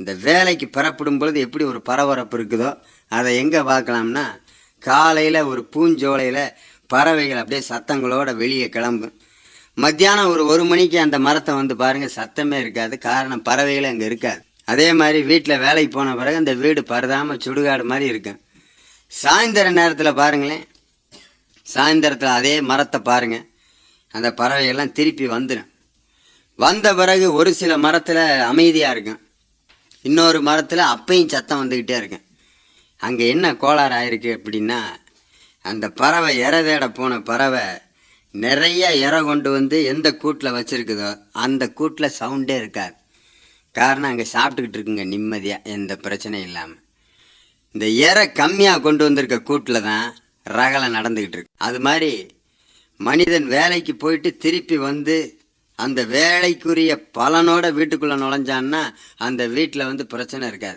இந்த வேலைக்கு பெறப்படும் பொழுது எப்படி ஒரு பரபரப்பு இருக்குதோ அதை எங்கே பார்க்கலாம்னா காலையில் ஒரு பூஞ்சோலையில் பறவைகள் அப்படியே சத்தங்களோட வெளியே கிளம்பும். மத்தியானம் ஒரு ஒரு மணிக்கு அந்த மரத்தை வந்து பாருங்கள் சத்தமே இருக்காது காரணம் பறவைகள் அங்கே இருக்காது. அதே மாதிரி வீட்டில் வேலைக்கு போன பிறகு அந்த வீடு பரதாமல் சுடுகாடு மாதிரி இருக்கும். சாயந்தர நேரத்தில் பாருங்களேன் சாயந்தரத்தில் அதே மரத்தை பாருங்கள் அந்த பறவைகள்லாம் திருப்பி வந்துடும் வந்த பிறகு ஒரு சில மரத்தில் அமைதியாக இருக்கும். இன்னொரு மரத்தில் அப்பையும் சத்தம் வந்துக்கிட்டே இருக்கும் அங்கே என்ன கோளாறு ஆயிருக்கு அப்படின்னா அந்த பறவை இற தேட போன பறவை நிறைய இற கொண்டு வந்து எந்த கூட்டில் வச்சுருக்குதோ அந்த கூட்டில் சவுண்டே இருக்காது. காரணம் அங்கே சாப்பிட்டுக்கிட்டு இருக்குங்க நிம்மதியாக எந்த பிரச்சனையும் இல்லாமல் இந்த இற கம்மியாக கொண்டு வந்திருக்க கூட்டில் தான் ரகலை நடந்துக்கிட்டு இருக்கு. அது மாதிரி மனிதன் வேலைக்கு போயிட்டு திருப்பி வந்து அந்த வேலைக்குரிய பலனோட வீட்டுக்குள்ளே நுழைஞ்சான்னா அந்த வீட்டில் வந்து பிரச்சனை இருக்காது.